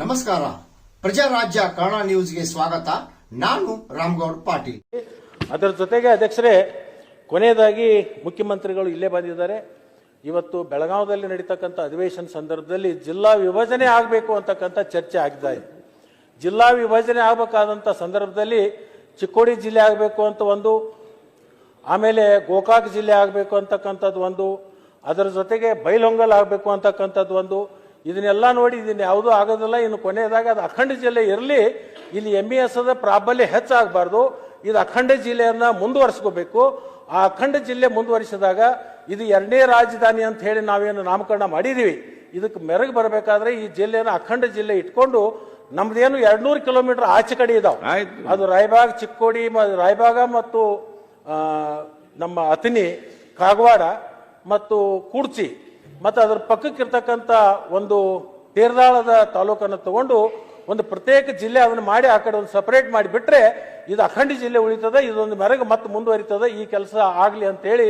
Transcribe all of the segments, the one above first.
ನಮಸ್ಕಾರ. ಪ್ರಜಾರಾಜ್ಯ ಕನ್ನಡ ನ್ಯೂಸ್ಗೆ ಸ್ವಾಗತ. ನಾನು ರಾಮ್ಗೌಡ್ ಪಾಟೀಲ್. ಅದರ ಜೊತೆಗೆ ಅಧ್ಯಕ್ಷರೇ, ಕೊನೆಯದಾಗಿ ಮುಖ್ಯಮಂತ್ರಿಗಳು ಇಲ್ಲೇ ಬಂದಿದ್ದಾರೆ. ಇವತ್ತು ಬೆಳಗಾವದಲ್ಲಿ ನಡೀತಕ್ಕಂಥ ಅಧಿವೇಶನ ಸಂದರ್ಭದಲ್ಲಿ ಜಿಲ್ಲಾ ವಿಭಜನೆ ಆಗಬೇಕು ಅಂತಕ್ಕಂಥ ಚರ್ಚೆ ಆಗ್ತಾ ಜಿಲ್ಲಾ ವಿಭಜನೆ ಆಗಬೇಕಾದಂಥ ಸಂದರ್ಭದಲ್ಲಿ ಚಿಕ್ಕೋಡಿ ಜಿಲ್ಲೆ ಆಗಬೇಕು ಅಂತ ಒಂದು ಆಮೇಲೆ ಗೋಕಾಕ್ ಜಿಲ್ಲೆ ಆಗಬೇಕು ಅಂತಕ್ಕಂಥದ್ದು ಒಂದು ಅದರ ಜೊತೆಗೆ ಬೈಲೊಂಗಲ್ ಆಗಬೇಕು ಅಂತಕ್ಕಂಥದ್ದು ಒಂದು. ಇದನ್ನೆಲ್ಲ ನೋಡಿ ಇದನ್ನ ಯಾವುದೂ ಆಗೋದಿಲ್ಲ. ಇನ್ನು ಕೊನೆಯದಾಗ ಅದು ಅಖಂಡ ಜಿಲ್ಲೆ ಇರಲಿ ಇಲ್ಲಿ ಎಂ ಇ ಎಸ್ ಅದ ಪ್ರಾಬಲ್ಯ ಹೆಚ್ಚಾಗಬಾರ್ದು. ಇದು ಅಖಂಡ ಜಿಲ್ಲೆಯನ್ನು ಮುಂದುವರಿಸ್ಕೋಬೇಕು. ಆ ಅಖಂಡ ಜಿಲ್ಲೆ ಮುಂದುವರಿಸಿದಾಗ ಇದು ಎರಡನೇ ರಾಜಧಾನಿ ಅಂತ ಹೇಳಿ ನಾವೇನು ನಾಮಕರಣ ಮಾಡಿದ್ದೀವಿ ಇದಕ್ಕೆ ಮೆರಗು ಬರಬೇಕಾದ್ರೆ ಈ ಜಿಲ್ಲೆಯನ್ನು ಅಖಂಡ ಜಿಲ್ಲೆ ಇಟ್ಕೊಂಡು ನಮ್ದೇನು ಎರಡ್ನೂರು ಕಿಲೋಮೀಟರ್ ಆಚೆ ಕಡೆ ಇದಾವೆ. ಅದು ರಾಯಬಾಗ್ ಚಿಕ್ಕೋಡಿ ರಾಯಬಾಗ ಮತ್ತು ನಮ್ಮ ಅತಿನಿ ಕಾಗವಾಡ ಮತ್ತು ಕೂಡ್ಚಿ ಮತ್ತು ಅದರ ಪಕ್ಕಕ್ಕಿರ್ತಕ್ಕಂಥ ಒಂದು ತೇರ್ದಾಳದ ತಾಲೂಕನ್ನು ತಗೊಂಡು ಒಂದು ಪ್ರತ್ಯೇಕ ಜಿಲ್ಲೆ ಅದನ್ನು ಮಾಡಿ ಆ ಕಡೆ ಒಂದು ಸಪರೇಟ್ ಮಾಡಿಬಿಟ್ರೆ ಇದು ಅಖಂಡ ಜಿಲ್ಲೆ ಉಳಿತದೆ ಇದೊಂದು ಮೆರಗು ಮತ್ತೆ ಮುಂದುವರಿತದೆ ಈ ಕೆಲಸ ಆಗಲಿ ಅಂತೇಳಿ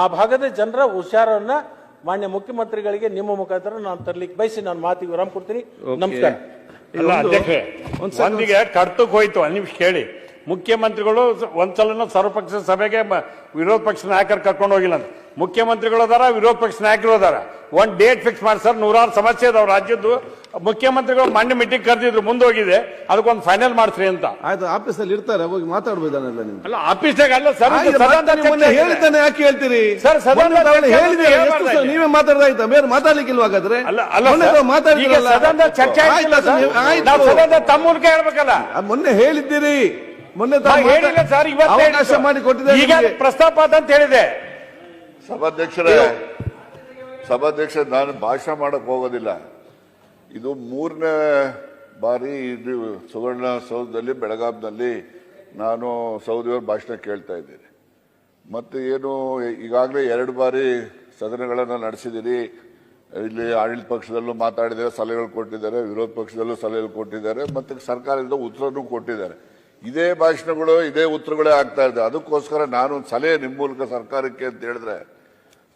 ಆ ಭಾಗದ ಜನರ ಹುಷಾರನ್ನ ಮಾನ್ಯ ಮುಖ್ಯಮಂತ್ರಿಗಳಿಗೆ ನಿಮ್ಮ ಮುಖಾಂತರ ನಾನು ತರ್ಲಿಕ್ಕೆ ಬಯಸಿ ನಾನು ಮಾತಿಗೆ ವಿರಾಮ ಕೊಡ್ತೀನಿ. ನಮಸ್ಕಾರ. ಒಂದಿಗೆ ಕರ್ತಕ್ಕೆ ಹೋಯ್ತು ನಿಮಿಷ ಕೇಳಿ. ಮುಖ್ಯಮಂತ್ರಿಗಳು ಒಂದ್ಸಲನ ಸರ್ವಪಕ್ಷ ಸಭೆಗೆ ವಿರೋಧ ಪಕ್ಷ ನಾಯಕರು ಕರ್ಕೊಂಡು ಹೋಗಿಲ್ಲ ಅಂತ. ಮುಖ್ಯಮಂತ್ರಿಗಳು ಅದಾರ ವಿರೋಧ ಪಕ್ಷ ನಾಯಕರು ಅದಾರ. ಒಂದ್ ಡೇಟ್ ಫಿಕ್ಸ್ ಮಾಡಿ ಸರ್ ನೂರಾರು ಸಮಸ್ಯೆ ಅದಾವ ರಾಜ್ಯದ್ದು. ಮುಖ್ಯಮಂತ್ರಿಗಳು ಮಂಡ್ಯ ಮೀಟಿಂಗ್ ಕರೆದಿದ್ರು ಮುಂದೋಗಿದೆ. ಅದಕ್ಕೊಂದು ಫೈನಲ್ ಮಾಡಿಸ್ರಿ ಅಂತ. ಆಯ್ತು ಆಫೀಸಲ್ಲಿ ಇರ್ತಾರೆ ಹೋಗಿ ಮಾತಾಡ್ಬೋದನ್ನೆಲ್ಲ ನೀವು. ಅಲ್ಲ ಆಫೀಸ್ನಾಗ ಅಲ್ಲ ಸರ್. ಹೇಳಿದ್ದಾನೆ ಯಾಕೆ ಹೇಳ್ತೀರಿ? ಸರ್, ಸಲ ನೀವೇ ಮಾತಾಡ್ದಾಯ್ತಾ? ಬೇರೆ ಮಾತಾಡ್ಲಿಕ್ಕಿಲ್ವಾ ಹಾಗಾದ್ರೆ? ಅಲ್ಲ ಅಲ್ಲ ಈಗ ಸದನದ ಚರ್ಚೆ ಆಯ್ತು, ತಮ್ಮ ಮೂಲಕ ಹೇಳ್ಬೇಕಲ್ಲ. ಮೊನ್ನೆ ಹೇಳಿದ್ದೀರಿ. ಮೊನ್ನೆ ಹೇಳಿಲ್ಲ ಸರ್ ಇವತ್ತು. ಮಾಡಿ ಕೊಟ್ಟಿದ್ದಾರೆ ಈಗ. ಪ್ರಸ್ತಾಪ ಅಂತ ಹೇಳಿದೆ. ಸಭಾಧ್ಯಕ್ಷರೇ ಸಭಾಧ್ಯಕ್ಷ ನಾನು ಭಾಷಣ ಮಾಡಕ್ ಹೋಗೋದಿಲ್ಲ. ಇದು ಮೂರನೇ ಬಾರಿ ಇದು ಸುವರ್ಣ ಸೌಧದಲ್ಲಿ ಬೆಳಗಾವಿನಲ್ಲಿ ನಾನು ಸೌದಿಯವ್ರ ಭಾಷಣ ಕೇಳ್ತಾ ಇದ್ದೀನಿ. ಮತ್ತೆ ಏನು ಈಗಾಗಲೇ ಎರಡು ಬಾರಿ ಸದನಗಳನ್ನು ನಡೆಸಿದ್ದೀರಿ ಇಲ್ಲಿ ಆಡಳಿತ ಪಕ್ಷದಲ್ಲೂ ಮಾತಾಡಿದ್ದಾರೆ ಸಲಹೆಗಳು ಕೊಟ್ಟಿದ್ದಾರೆ ವಿರೋಧ ಪಕ್ಷದಲ್ಲೂ ಸಲಹೆಗಳು ಕೊಟ್ಟಿದ್ದಾರೆ ಮತ್ತೆ ಸರ್ಕಾರದಿಂದ ಉತ್ತರನೂ ಕೊಟ್ಟಿದ್ದಾರೆ. ಇದೇ ಭಾಷಣಗಳು, ಇದೇ ಉತ್ತರಗಳೇ ಆಗ್ತಾ ಇದೆ. ಅದಕ್ಕೋಸ್ಕರ ನಾನು ಸಲಹೆ ನಿಮ್ಮ ಮೂಲಕ ಸರ್ಕಾರಕ್ಕೆ ಅಂತ ಹೇಳಿದ್ರೆ,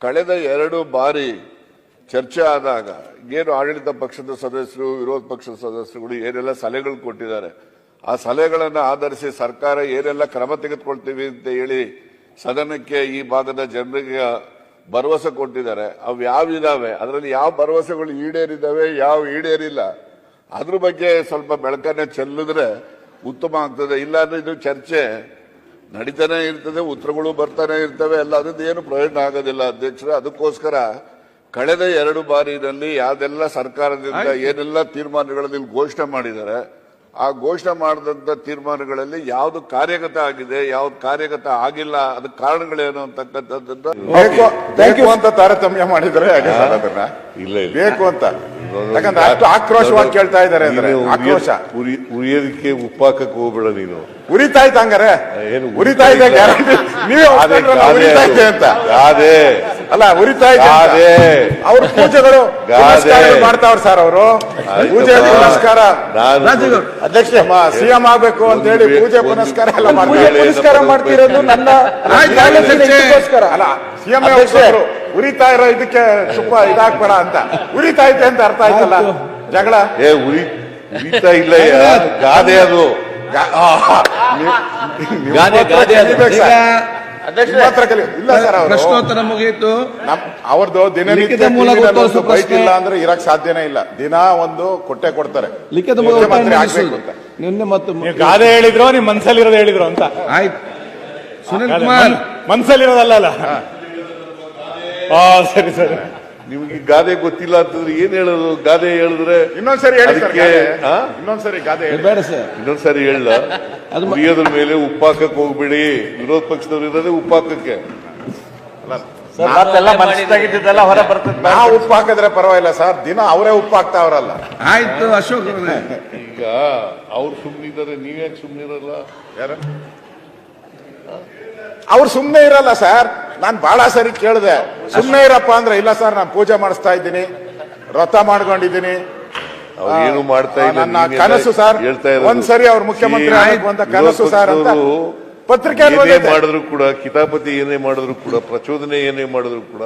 ಕಳೆದ ಎರಡು ಬಾರಿ ಚರ್ಚೆ ಆದಾಗ, ಏನು ಆಡಳಿತ ಪಕ್ಷದ ಸದಸ್ಯರು, ವಿರೋಧ ಪಕ್ಷದ ಸದಸ್ಯರುಗಳು ಏನೆಲ್ಲ ಸಲಹೆಗಳು ಕೊಟ್ಟಿದ್ದಾರೆ, ಆ ಸಲಹೆಗಳನ್ನು ಆಧರಿಸಿ ಸರ್ಕಾರ ಏನೆಲ್ಲ ಕ್ರಮ ತೆಗೆದುಕೊಳ್ತೀವಿ ಅಂತ ಹೇಳಿ ಸದನಕ್ಕೆ ಈ ಭಾಗದ ಜನರಿಗೆ ಭರವಸೆ ಕೊಟ್ಟಿದ್ದಾರೆ. ಅವು ಯಾವ ಇದಾವೆ? ಅದರಲ್ಲಿ ಯಾವ ಭರವಸೆಗಳು ಈಡೇರಿದ್ದಾವೆ, ಯಾವ ಈಡೇರಿಲ್ಲ? ಅದ್ರ ಬಗ್ಗೆ ಸ್ವಲ್ಪ ಬೆಳಕನ್ನೇ ಚೆಲ್ಲಿದ್ರೆ ಉತ್ತಮ ಆಗ್ತದೆ. ಇಲ್ಲಾಂದ್ರೆ ಇದು ಚರ್ಚೆ. ನಡೀತಾನೆ ಇರ್ತದೆ ಉತ್ತರಗಳು ಬರ್ತಾನೆ ಇರ್ತವೆ ಎಲ್ಲ ಅದ್ರದ್ದು ಏನು ಪ್ರಯೋಜನ ಆಗೋದಿಲ್ಲ ಅಧ್ಯಕ್ಷರ. ಅದಕ್ಕೋಸ್ಕರ ಕಳೆದ ಎರಡು ಬಾರಿನಲ್ಲಿ ಯಾವ್ದೆಲ್ಲ ಸರ್ಕಾರದಿಂದ ಏನೆಲ್ಲ ತೀರ್ಮಾನಗಳಲ್ಲಿ ಘೋಷಣೆ ಮಾಡಿದ್ದಾರೆ ಆ ಘೋಷಣೆ ಮಾಡಿದಂತ ತೀರ್ಮಾನಗಳಲ್ಲಿ ಯಾವ್ದು ಕಾರ್ಯಗತ ಆಗಿದೆ ಯಾವ್ದು ಕಾರ್ಯಗತ ಆಗಿಲ್ಲ ಅದಕ್ಕೆ ಕಾರಣಗಳೇನು ಅಂತಕ್ಕಂಥದ್ದು ಬೇಕು ಅಂತ ತಾರತಮ್ಯ ಮಾಡಿದರೆ ಇಲ್ಲ ಇಲ್ಲ. ಬೇಕು ಅಂತ. ಯಾಕಂದ್ರೆ ಅಷ್ಟು ಆಕ್ರೋಶವಾಗಿ ಕೇಳ್ತಾ ಇದ್ದಾರೆ ಅಂದ್ರೆ ನೀನು ಆಕ್ರೋಶ ಉರಿ- ಉರಿಯೋದಕ್ಕೆ ಉಪ್ಪಾಕಕ್ಕೆ ಹೋಗ್ಬೇಡ ನೀನು ಉರಿತಾ ಇತ್ತು ಹಂಗಾರೆ ಏನು ಉರಿತಾ ಇದೆ ಗ್ಯಾರಂಟಿ ನೀವೇ ಗಾದೆ ಉರಿತಾ ಇದೆ ಅದು. ಅಂತ ಗಾದೆ ಅಲ್ಲ ಉರಿತಾ ಇದೆ ಗಾದೆ ಅವ್ರ ಪೂಜೆಗಳು ಗಾದೆ. ಪುನಸ್ಕಾರಗಳು ಮಾಡ್ತಾವ್ರ ಸರ್ ಅವರು ಆಯ್ತಪ್ಪ. ಪೂಜೆ ಪುನಸ್ಕಾರ ನಾನು ಅಧ್ಯಕ್ಷ ಸಿಎಂ ಆಗ್ಬೇಕು ಅಂತ ಹೇಳಿ ಒಂದು ಪೂಜೆ ಒಂದು ಪುನಸ್ಕಾರ ಎಲ್ಲ ಒಂದು ಮಾಡ್ತಾರೆ ವೇಳೆ ನಮ್ಮ ಮಾಡ್ತಿರೋದು ನನ್ನ ಆಯ್ತು, ಆಲೋಚನೆ ಅಧ್ಯಕ್ಷೆ. ಇದಕ್ಕೋಸ್ಕರ. ಅಲ್ಲ ಸಿಎಂ ಅಧ್ಯಕ್ಷೆ. ಉರಿತಾ ಇರೋ ಇದಕ್ಕೆ ತುಪ್ಪ ಇದಾಗ್ಬೇಡ ಅಂತ. ಉರಿತಾ ಐತೆ ಅಂತ ಅರ್ಥ ಆಯ್ತಲ್ಲ? ಜಗಳ? ಏ ಉರಿ ಉರಿತಾ ಇಲ್ಲ ಗಾದೆ ಅದು. ಗಾದೆ, ಗಾದೆ ಅದು. ಪ್ರಶ್ನೋತ್ತರ ಮುಗಿಯಿತು. ಅವ್ರದ್ದು ದಿನನಿತ್ಯ ಬೈಕ್ ಪ್ರಶ್ನೆ. ಇಲ್ಲ ಅಂದ್ರೆ ಇರಕ್ ಸಾಧ್ಯನೇ ಇಲ್ಲ. ದಿನ ಒಂದು ಕೊಟ್ಟೆ ಕೊಡ್ತಾರೆ. ಲಿಖಿತ ನಿನ್ನೆ ಮತ್ತು ಗಾದೆ ಹೇಳಿದ್ರು ನಿಮ್ ಮನ್ಸಲ್ಲಿರೋದು ಹೇಳಿದ್ರು ಅಂತ. ಆಯ್ತು. ಸುನಿಲ್ ಕುಮಾರ್. ಮನ್ಸಲ್ಲಿರೋದಲ್ಲ ಅಲ್ಲ? ಆ ಸರಿ ಸರಿ. ನಿಮ್ಗೆ ಗಾದೆ ಗೊತ್ತಿಲ್ಲ ಅಂತಂದ್ರೆ ಏನ್ ಹೇಳೋದು? ಗಾದೆ ಹೇಳಿದ್ರೆ ಇನ್ನೊಂದ್ಸರಿ ಹೇಳಿ ಸರ್ ಅದಕ್ಕೆ ಗಾದೆ. ಇನ್ನೊಂದ್ಸರಿ ಗಾದೆ ಹೇಳಿ. ಬೇಡ ಸರ್. ಇನ್ನೊಂದ್ಸರಿ ಹೇಳ. ಅದು ಮ- ಉರಿಯೋದ್ರ ಮೇಲೆ ಉಪ್ಪಾಕಕ್ಕೆ ಹೋಗ್ಬೇಡಿ. ವಿರೋಧ ಪಕ್ಷದವ್ರು ಇರೋದೇ ಉಪ್ಪಾಕಕ್ಕೆ. ಮತ್ತೆಲ್ಲ ಮನಸ್ಸಾಗಿದ್ದೆಲ್ಲ ಹೊರ ಬರ್ತದೆ. ನಾವು ಉಪ್ಪು ಹಾಕಿದ್ರೆ ಪರವಾಗಿಲ್ಲ ಸರ್. ದಿನ ಅವರೇ ಉಪ್ಪು ಹಾಕ್ತಾವ್ರಲ್ಲ ಆಯ್ತು ಅಶೋಕ್ ಅವ್ರೆ. ಈಗ ಅವ್ರು ಸುಮ್ನಿದ್ದಾರೆ ನೀವ್ಯಾಕೆ ಸುಮ್ನಿರಲ್ಲ? ಯಾರು? ಅವ್ರು ಸುಮ್ಮನೆ ಇರಲ್ಲ ಸರ್. ನಾನ್ ಬಹಳ ಸರಿ ಕೇಳಿದೆ. ಸುಮ್ಮನೆ ಇರಪ್ಪ ಅಂದ್ರೆ ಇಲ್ಲ ಸರ್ ನಾನು ಪೂಜೆ ಮಾಡಿಸ್ತಾ ಇದ್ದೀನಿ. ವ್ರತ ಮಾಡ್ಕೊಂಡಿದ್ದೀನಿ. ಅವ್ರು ಏನು ಮಾಡ್ತಾ ಇಲ್ಲ ನನ್ನ ಕನಸು ಸರ್. ಹೇಳ್ತಾ ಒಂದ್ ಒಂದ್ಸರಿ ಅವ್ರ ಮುಖ್ಯಮಂತ್ರಿ ಬಂದ ಕನಸು ಸರ್ ಅಂತ ಪತ್ರಿಕೆ ಮಾಡಿದ್ರು ಕೂಡ ಕಿತಾಪತಿ ಏನೇ ಮಾಡಿದ್ರು ಕೂಡ ಪ್ರಚೋದನೆ ಏನೇ ಮಾಡಿದ್ರು ಕೂಡ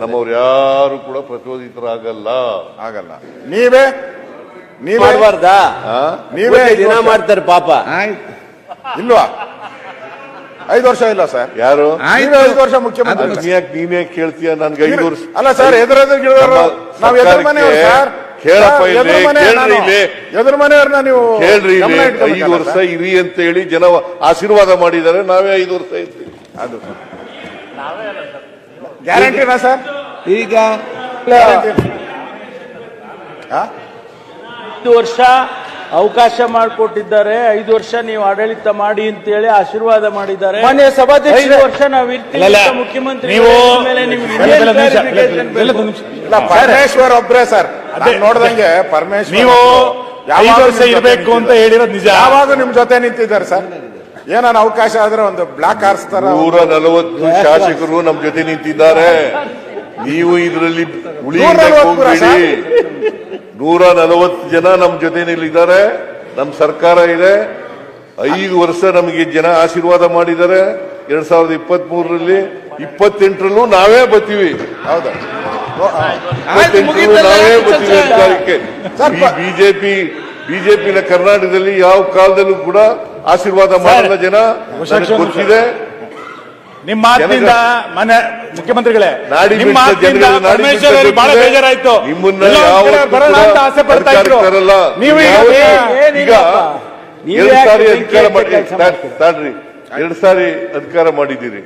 ನಮ್ಮವ್ರು ಯಾರು ಕೂಡ ಪ್ರಚೋದಿತರಾಗಲ್ಲ. ಆಗಲ್ಲ. ನೀವೇ ನೀವೇ ನೀವೇ ದಿನ ಮಾಡ್ತಾರೆ ಪಾಪ. ಇಲ್ವಾ? ಐದು ವರ್ಷ ಇಲ್ಲ ಸರ್. ಯಾರು? ನೀವೇ ಐದು ವರ್ಷ ಮುಖ್ಯಮಂತ್ರಿ. ನೀನ್ಯಾಕ್ ನೀನೇ ಕೇಳ್ತೀಯ? ನನ್ಗೆ ಐದು ವರ್ಷ ಅಲ್ಲ ಸರ್ ಗಿಡದವರು ನಾವು ಎದುರು ಸರ್ಕಾರಕ್ಕೆ ಸರ್. ಕೇಳಪ್ಪ ಇಲ್ಲಿ, ಎದುರು ಮನೆ ಕೇಳ್ರಿ ನಾನು. ಇಲ್ಲಿ. ಎದುರು ಮನೆಯವ್ರನ್ನ ನೀವು ಹೇಳ್ರಿ ಗಮನ ಇಲ್ಲಿ, ಇಟ್ಕೊಬೇಕಲ್ಲ ಐದು ವರ್ಷ ಸರ್? ಇರಿ ಅಂತ ಹೇಳಿ ಜನ ಆಶೀರ್ವಾದ ಮಾಡಿದ್ದಾರೆ. ನಾವೇ ಐದು ವರ್ಷ ಇರ್ತೀವಿ ಅದು ಗ್ಯಾರಂಟಿನಾ ಸರ್. ಈಗ ಹಾ? ಐದು ವರ್ಷ ಅವಕಾಶ ಮಾಡಿಕೊಟ್ಟಿದ್ದಾರೆ. ಐದು ವರ್ಷ ನೀವು ಆಡಳಿತ ಮಾಡಿ ಅಂತೇಳಿ ಆಶೀರ್ವಾದ ಮಾಡಿದ್ದಾರೆ. ಮಾನ್ಯ ಸಭಾಧ್ಯಕ್ಷರೇ. ಐದು ವರ್ಷ ನಾವು ಇರ್ತೀವಿ ಅಂತ ಮುಖ್ಯಮಂತ್ರಿ ನೀವು- ಪರಮೇಶ್ವರ್ ಒಬ್ರೇ ಸರ್. ಅದೇ ನೋಡ್ದಂಗೆ ಪರಮೇಶ್ವರ್ ನೀವು ಐದು ವರ್ಷ ಇರಬೇಕು ಅಂತ. ಹೇಳಿರೋದು ನಿಜ. ಯಾವಾಗ ನಿಮ್ ಜೊತೆ ನಿಂತಿದ್ದಾರೆ ಸರ್. ಏನಾನ ಅವಕಾಶ ಆದ್ರೆ ಒಂದು ಬ್ಲಾಕ್ ಹಾರಿಸ್ತಾರ ನೂರ ನಲವತ್ತು ಶಾಸಕರು ನಮ್ ಜೊತೆ ನಿಂತಿದ್ದಾರೆ. ನೀವು ಇದರಲ್ಲಿ ಹೋಗ್ಬೇಡಿ ನೂರ ನಲವತ್ತು ಜನ ನಮ್ಮ ಜೊತೆನಲ್ಲಿದ್ದಾರೆ ನಮ್ಮ ಸರ್ಕಾರ ಇದೆ. ಐದು ವರ್ಷ ನಮಗೆ ಜನ ಆಶೀರ್ವಾದ ಮಾಡಿದ್ದಾರೆ. ಎರಡ್ ಸಾವಿರದ ಇಪ್ಪತ್ತ್ ಮೂರರಲ್ಲಿ ಇಪ್ಪತ್ತೆಂಟರಲ್ಲೂ ನಾವೇ ಬತ್ತೀವಿ. ಹೌದಾ? ನಾವೇ ಬರ್ತೀವಿ ಅಧಿಕಾರಕ್ಕೆ. ಬಿಜೆಪಿ ಬಿಜೆಪಿನ ಕರ್ನಾಟಕದಲ್ಲಿ ಯಾವ ಕಾಲದಲ್ಲೂ ಕೂಡ ಆಶೀರ್ವಾದ ಮಾಡಿದ ಜನ ಗೊತ್ತಿದೆ. ನಿಮ್ಮ ಮಾತಿನಿಂದ ಮನೆ ಮುಖ್ಯಮಂತ್ರಿಗಳೇ ನಿಮ್ಮ ಮಾತಿನಿಂದ ಪರಮೇಶ್ವರ್ ಅವರಿಗೆ ಬಹಳ. ಬೇಜಾರಾಯ್ತು. ಬರೋಣ ಅಂತ ಆಸೆ ಪಡ್ತಾ ಇದ್ರು. ನೀವು ಈಗ ಎರಡು ಸಾರಿ ಅಧಿಕಾರ ಎರಡು ಸಾರಿ ಅಧಿಕಾರ ಮಾಡಿದ್ದೀರಿ.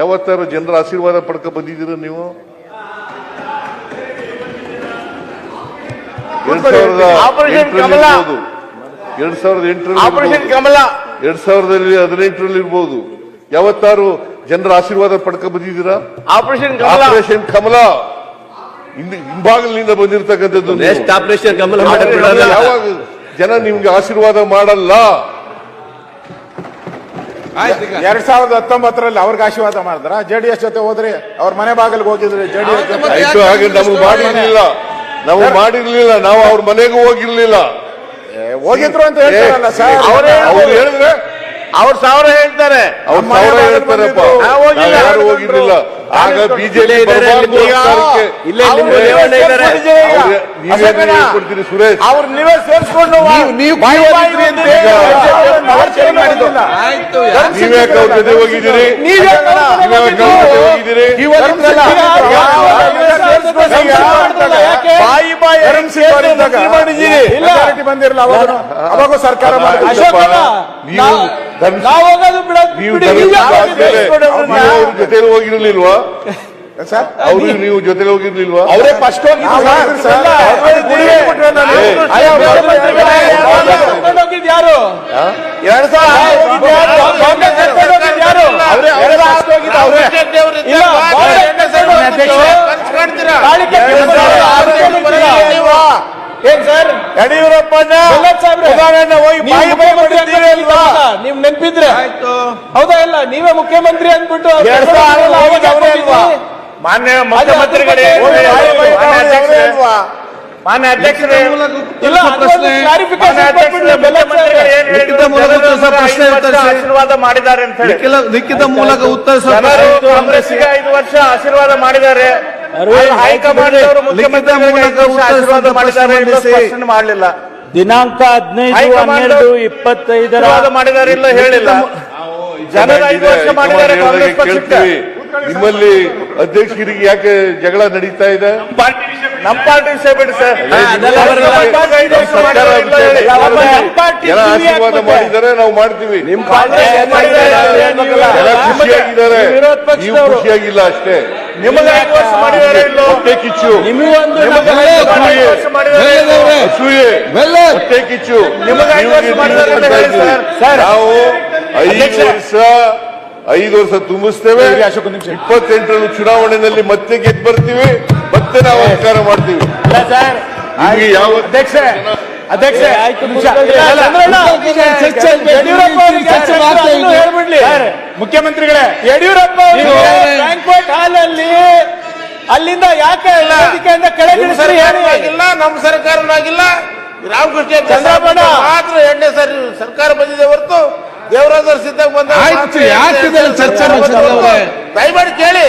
ಯಾವತ್ತಾರು ಜನರ ಆಶೀರ್ವಾದ ಪಡ್ಕ ಬಂದಿದ್ದೀರ ನೀವು? ಎರಡ್ ಸಾವಿರದ. ಎರಡ್ ಸಾವಿರದ ಎಂಟರಲ್ಲಿ ಎರಡ್ ಸಾವಿರದಲ್ಲಿ ಹದಿನೆಂಟರಲ್ಲಿ ಇರ್ಬೋದು. ಯಾವತ್ತಾರು ಜನರ ಆಶೀರ್ವಾದ ಪಡ್ಕ ಬಂದಿದ್ದೀರಾ? ಆಪರೇಷನ್ ಕಮಲ ಆಪರೇಷನ್ ಕಮಲ ಹಿಂಭಾಗಲಿನಿಂದ ಬಂದಿರತಕ್ಕಂಥದ್ದು. ನೆಕ್ಸ್ಟ್ ಆಪರೇಷನ್ ಕಮಲ ಯಾವಾಗ ಜನ ನಿಮ್ಗೆ ಆಶೀರ್ವಾದ ಮಾಡಲ್ಲ? ಎರಡ್ ಸಾವಿರದ ಹತ್ತೊಂಬತ್ತರಲ್ಲಿ ಅವ್ರಿಗೆ ಆಶೀರ್ವಾದ ಮಾಡಿದ್ರ? ಜೆಡಿಎಸ್ ಜೊತೆ ಹೋದ್ರೆ ಅವ್ರ ಮನೆ ಬಾಗಿಲ್ಗೆ ಹೋಗಿದ್ರೆ ಜೆಡಿಎಸ್ ಹಾಗೆ ನಮಗೆ ಮಾಡಿರ್ಲಿಲ್ಲ. ನಾವು ಮಾಡಿರ್ಲಿಲ್ಲ ನಾವು ಅವ್ರ ಮನೆಗೂ ಹೋಗಿರ್ಲಿಲ್ಲ. ಏ, ಹೋಗಿದ್ರು ಅಂತ ಹೇಳ್ತಾರಲ್ಲ ಸರ್. ಅವರೇ ಅವ್ರು ಹೇಳಿದ್ರೆ ಅವ್ರ ಸಾವಿರ ಹೇಳ್ತಾರೆ ಅವ್ರ ಸಾವಿರ ಬಾಗಿಲು ಹೇಳ್ತಾರಪ್ಪ ನಾವು ಹೋಗಿಲ್ಲ. ನಾವು ಯಾರು ಹೋಗಿರ್ಲಿಲ್ಲ ಆಗ ಬಿಜೆಪಿ. ಇಲ್ಲೇ ನಿಮ್ಮ ರೇವಣ್ಣ ಇದ್ದಾರೆ ಸುರೇಶ್ ಅವ್ರು ನೀವೇ ಸೇರಿಸ್ಕೊಂಡು ನೀವು ನೀವು ಬಾಯಿ ಅಂತ ಈಗ- ಮಾಡಿದ್ದಿಲ್ಲ. ನೀವ್ ಜೊತೆ ಹೋಗಿದ್ದೀರಿ ನೀವ್ ಜೊತೆ ಹೋಗಿದ್ದೀರಿ ಅವ್ರು ನೀವು ಜೊತೆ ಹೋಗಿರ್ಲಿಲ್ವಾ ಅವರೇ ಫಸ್ಟ್ ಹೋಗಿದ್ರು ಸರ್ ಅವ್ರು ನಾನು- ಏ, ಅಯ್ಯೋ, ಮುಖ್ಯಮಂತ್ರಿಗಳೇ, ಕರ್ಕೊಂಡು ಹೋಗಿದ್ದು ಯಾರು ಎರಡ್ ಸಾವಿರ ಕಾಂಗ್ರೆಸ್ ಕರ್ಕೊಂಡು ಹೋಗಿದ್ದು ಯಾರು ಅವರೇ ಅವರೇ ಫಸ್ಟ್ ಹೋಗಿದ್ದು ಅವರೇ ಇಲ್ಲ ಕಾಂಗ್ರೆಸ್ ಕರ್ಕೊಂಡು ಹೋಗಿದ್ದು ತಾಳಿಕೆ ಕೆಲಸ ಆರೋಗ್ಯ ಏನ್ ಸರ್ ಯಡಿಯೂರಪ್ಪನ ಪ್ರಹ್ಲಾದ್ ಸಾಹೇಬ್ರೆ, ಉದಾಹರಣೆ ಹೋಗಿ ನೀವು ಬಾಯಿ ಬಾಯಿ ಮುಖ್ಯಮಂತ್ರಿ ಕೊಟ್ಟಿದ್ದೀರಿ ಅಲ್ವಾ ಅನ್ಬಿಟ್ಟು ನೀವ್ ನೆನ್ಪಿದ್ರೆ ಆಯ್ತು ಹೌದಾ ಇಲ್ಲ ನೀವೇ ಮುಖ್ಯಮಂತ್ರಿ ಅಂದ್ಬಿಟ್ಟು ಎರಡ್ ಸಾವಿರ ಕರ್ಕೊಂಡು ಹೋಗಿ ಹೋಗಿ ಅವರೇ ಅಲ್ವಾ ಹೋಗಿದ್ವಿ. ಮಾನ್ಯ ಮುಖ್ಯಮಂತ್ರಿಗಳೇ ಹೋಗಿ ಬಾಯಿ ಬಾಯಿ ಮಾನ್ಯ ಅವರೇ ಅಧ್ಯಕ್ಷರೇ ಅಲ್ವಾ? ಮಾನ್ಯ ಅಧ್ಯಕ್ಷರೇ ಮೂಲಕ ಇಲ್ಲ ಉತ್ತರಿಸುವ ಅದೊಂದು ಪ್ರಶ್ನೆ clarification ಮಾನ್ಯ ಅಧ್ಯಕ್ಷರೇ, ಕೊಟ್ಬಿಡ್ಲಿ, ಬೆಲ್ಲ ಮುಖ್ಯಮಂತ್ರಿಗಳು ಸಾಹೇಬ್ರೆ. ಏನ್ ಹೇಳಿದ್ರು? ಇಲ್ಲ? ನೀವೇ ಮುಖ್ಯಮಂತ್ರಿ ಅಂದ್ಬಿಟ್ಟು ಮಾನ್ಯ ಐದು ಮಾನ್ಯ ಅಧ್ಯಕ್ಷರೇ ಆಶೀರ್ವಾದ ಮಾಡಿದ್ದಾರೆ ಅಂತ ಹೇಳಿ. ಲಿಖಿತ- ಮೂಲಕ ಉತ್ತರ ಪ್ರಶ್ನೆ ಕಾಂಗ್ರೆಸ್ಗೆ ಐದು ವರ್ಷ ಆಶೀರ್ವಾದ ಮಾಡಿದ್ದಾರೆ. ಹೈಕಮಾಂಡ್ ಅವರು ಆಶೀರ್ವಾದ ಮಾಡಿದ್ದಾರೆ ಮಾಡಲಿಲ್ಲ. ದಿನಾಂಕ ಹದಿನೈದು ಹನ್ನೆರಡು ಇಪ್ಪತ್ತೈದರ ಮಾಡಿದಾರೆ ಮಾಡಿದ್ದಾರೆ ಇಲ್ಲ ಹೇಳಿಲ್ಲ. ಕೇಳ್ತೀವಿ. ನಿಮ್ಮಲ್ಲಿ ಅಧ್ಯಕ್ಷರಿಗೆ ಯಾಕೆ ಜಗಳ ನಡೀತಾ ಇದೆ? ನಮ್ಮ ಪಾರ್ಟಿ ವಿಷಯ ಬಿಡಿ ಸರ್. ಜನ ಆಶೀರ್ವಾದ ಮಾಡಿದರೆ ಮಾಡಿದ್ದಾರೆ ನಾವು ಮಾಡ್ತೀವಿ. ನಿಮ್. ಜನ ಖುಷಿಯಾಗಿದ್ದಾರೆ. ನೀವು ಪಕ್ಷದವರು. ಖುಷಿಯಾಗಿಲ್ಲ ಅಷ್ಟೇ. ನಿಮಗೆ ಐದು ವರ್ಷ ಮಾಡಿದ್ದಾರೆ ಇಲ್ಲೋ? ಹೊಟ್ಟೆ ಕಿಚ್ಚು? ಅಸೂಯೆ. ಬೆಲ್ಲ ಹೊಟ್ಟೆ ಕಿಚ್ಚು. ನಿಮಗೆ ಐದು ವರ್ಷ ನೀವು ಐದು ವರ್ಷ ಐದು ವರ್ಷ ತುಂಬಿಸ್ತೇವೆ. ಇಪ್ಪತ್ತೆಂಟರಲ್ಲಿ ಚುನಾವಣೆಯಲ್ಲಿ ಮತ್ತೆ ಗೆದ್ದು ಬರ್ತೀವಿ ಮತ್ತೆ ನಾವು ಅಧಿಕಾರ ಮಾಡ್ತೀವಿ. ಸರ್. ನಿಮ್ಗೆ ಯಾವ ಅಧ್ಯಕ್ಷ ಅಧ್ಯಕ್ಷ ಮುಖ್ಯಮಂತ್ರಿಗಳೇ ಯಡಿಯೂರಪ್ಪ ಫ್ರಾಂಕ್ಫರ್ಟ್ ಬ್ಯಾಂಕ್ವೆಟ್ ಹಾಲ್ ಅಲ್ಲಿ ಅಲ್ಲಿಂದ ಯಾಕೆ ವೇದಿಕೆಯಿಂದ ಸರಿ ಆಗಿಲ್ಲ ನಮ್ಮ ಸರ್ಕಾರನಾಗಿಲ್ಲ. ರಾಮಕೃಷ್ಣ ಚಂದ್ರಬಣ್ಣ ಮಾತ್ರ ಎಣ್ಣೆ ಸಾರಿ ಸರ್ಕಾರ ಬಂದಿದೆ ಹೊರತು ದೇವರಾಜ ಸಿದ್ದಾಗ ಬಂದ ಆಯ್ತು, ಯಾಕೆ ಇದೆಲ್ಲ ಚರ್ಚೆ ಮಾಡ್ಸಿದ್ರು ಅವ್ರೆ? ದಯಮಾಡಿ ಕೇಳಿ.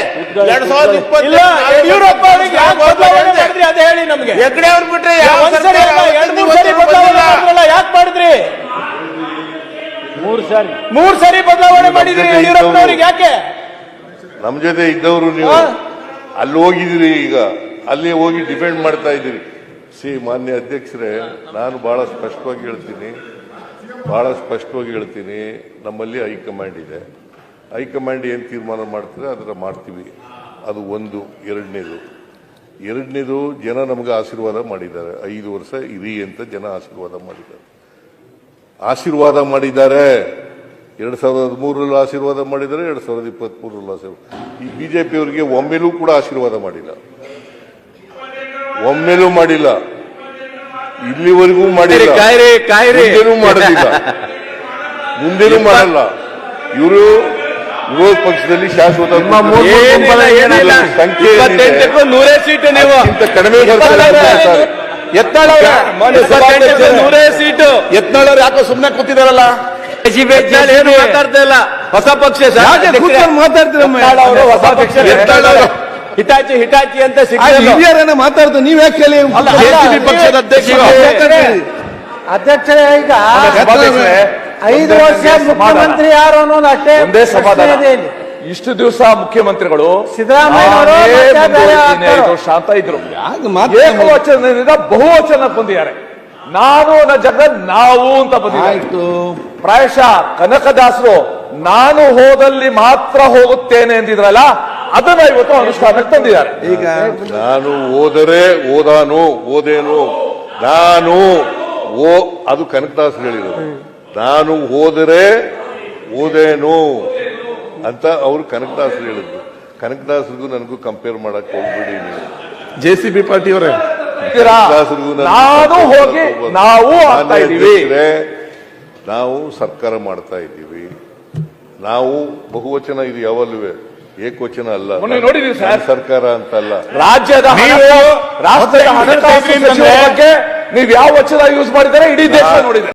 ಎರಡ್ ಸಾವಿರದ ಇಪ್ಪತ್ತು ಇಲ್ಲ ಯಡಿಯೂರಪ್ಪ ಅವರಿಗೆ ಯಾಕೆ ಬದಲಾವಣೆ ಮಾಡಿದ್ರಿ ಅದೇ ಹೇಳಿ ನಮಗೆ. ಹೆಗ್ಡೆ ಅವ್ರು ಬಿಟ್ರೆ ಯಾವ ಸರ್ಕಾರ ಎರಡ್ ಮೂರ್ ಸರಿ ಬದಲಾವಣೆ. ಮಾಡಿದ್ರಲ್ಲ, ಯಾಕೆ ಮಾಡಿದ್ರಿ? ಮೂರ್ ಸಾರಿ. ಮೂರ್ ಸರಿ ಬದಲಾವಣೆ ಮಾಡಿದ್ರಿ ಯಡಿಯೂರಪ್ಪ ಅವರಿಗೆ ಯಾಕೆ? ನಮ್ಮ ಜೊತೆ ಇದ್ದವರು ನೀವು. ಅಲ್ಲಿ ಹೋಗಿದ್ದೀರಿ ಈಗ. ಅಲ್ಲಿ ಹೋಗಿ ಡಿಪೆಂಡ್ ಮಾಡ್ತಾ ಇದ್ದೀರಿ. ಸಿ ಮಾನ್ಯ ಅಧ್ಯಕ್ಷರೇ ನಾನು ಬಹಳ ಸ್ಪಷ್ಟವಾಗಿ ಹೇಳ್ತೀನಿ. ಬಹಳ ಸ್ಪಷ್ಟವಾಗಿ ಹೇಳ್ತೀನಿ, ನಮ್ಮಲ್ಲಿ ಹೈಕಮಾಂಡ್ ಇದೆ. ಹೈಕಮಾಂಡ್ ಏನು ತೀರ್ಮಾನ ಮಾಡ್ತಾರೆ ಅದರ ಮಾಡ್ತೀವಿ. ಅದು ಒಂದು, ಎರಡನೇದು. ಎರಡನೇದು, ಜನ ನಮಗೆ ಆಶೀರ್ವಾದ ಮಾಡಿದ್ದಾರೆ. ಐದು ವರ್ಷ ಇರಿ ಅಂತ ಜನ ಆಶೀರ್ವಾದ ಮಾಡಿದ್ದಾರೆ. ಆಶೀರ್ವಾದ ಮಾಡಿದ್ದಾರೆ. ಎರಡು ಸಾವಿರದ ಹದಿಮೂರರಲ್ಲಿ ಆಶೀರ್ವಾದ ಮಾಡಿದ್ದಾರೆ, ಎರಡು ಸಾವಿರದ ಇಪ್ಪತ್ತ್ ಮೂರರಲ್ಲಿ ಆಶೀರ್ವಾದ ಈ ಬಿಜೆಪಿ ಅವರಿಗೆ ಒಮ್ಮೆಲೂ ಕೂಡ ಆಶೀರ್ವಾದ ಮಾಡಿಲ್ಲ. ಒಮ್ಮೆಲೂ ಮಾಡಿಲ್ಲ. ಇಲ್ಲಿವರೆಗೂ ಮಾಡಿಲ್ಲ. ಕಾಯ್ರೆ ಕಾಯ್ರಿ. ಮುಂದೇನೂ ಮಾಡೋದಿಲ್ಲ ಮುಂದೇನೂ ಮಾಡಲ್ಲ. ಇವರು ವಿರೋಧ ಪಕ್ಷದಲ್ಲಿ ಶಾಶ್ವತ ಸಂಖ್ಯೆ ನೂರೇ ಸೀಟು ನೀವು. ಕಡಿಮೆ ನೂರೇ ಸೀಟು. ಯತ್ನಾಳವ್ರು ಯಾಕೋ ಸುಮ್ಮನೆ ಕೂತಿದಾರಲ್ಲ? ಏನು ಮಾತಾಡ್ತಾ ಇಲ್ಲ. ಹೊಸ ಪಕ್ಷ ಅವರು ಹೊಸ ಪಕ್ಷ. ಹಿಟಾಚಿ ಹಿಟಾಚಿ ಅಂತ ಸಿಗ್ತಾರೆ ಮಾತಾಡ್ತು ನೀವ್ ಯಾಕೆ ಪಕ್ಷದ ಅಧ್ಯಕ್ಷರು. ಅಧ್ಯಕ್ಷರೇ. ಈಗ ಐದು ವರ್ಷ ಮುಖ್ಯಮಂತ್ರಿ ಯಾರು ಅನ್ನೋದು ಅಷ್ಟೇ ಒಂದೇ ಸಮಾಧಾನ. ಇಷ್ಟು ದಿವಸ ಮುಖ್ಯಮಂತ್ರಿಗಳು ಸಿದ್ದರಾಮಯ್ಯ ಅಂತ ಇದ್ರು. ಏಕವಚನದಿಂದ ಬಹುವಚನ ಬಂದಿದ್ದಾರೆ. ನಾನು ನನ್ನ ಜಗ ನಾವು ಅಂತ ಬಂದಿದ್ದಾರೆ. ಆಯ್ತು. ಪ್ರಾಯಶಃ ಕನಕದಾಸರು ನಾನು ಹೋದಲ್ಲಿ ಮಾತ್ರ ಹೋಗುತ್ತೇನೆ ಎಂದಿದ್ರಲ್ಲ ಅದನ್ನ ಇವತ್ತು ಅನುಷ್ಠಾನಕ್ಕೆ ತಂದಿದ್ದಾರೆ. ಈಗ ನಾನು ಓದರೆ ಓದಾನು ಓದೇನು ನಾನು ಓ ಅದು ಕನಕದಾಸ್ ಹೇಳಿರೋದು ನಾನು ಹೋದರೆ ಓದೇನು ಅಂತ ಅವರು ಕನಕದಾಸ್ ಹೇಳಿದ್ರು. ಕನಕದಾಸರಿಗೂ ನನಗೂ ಕಂಪೇರ್ ಮಾಡಕ್ ಹೋಗ್ಬಿಡಿ ನೀವು. ಜೆ ಸಿ ಬಿ ಪಾಟಿ ಅವರೇ? ನಾನು ಹೋಗಿ ನಾವು ನಾವು ಸರ್ಕಾರ ಮಾಡ್ತಾ ಇದ್ದೀವಿ. ನಾವು ಬಹುವಚನ ಇದು ಯಾವಲ್ಲೂ ಏಕವಚನ ಅಲ್ಲ. ಮೊನ್ನೆ ನೋಡಿದೀವಿ ಸರ್. ಸರ್ಕಾರ ಅಂತ ಅಲ್ಲ ರಾಜ್ಯದ ರಾಷ್ಟ್ರದ ಹಣಕಾಸು ಸಚಿವರ ಬಗ್ಗೆ ನೀವು ಯಾವ ವಚನ ಯೂಸ್ ಮಾಡಿದರೆ ಇಡೀ ದೇಶ ನೋಡಿದೆ.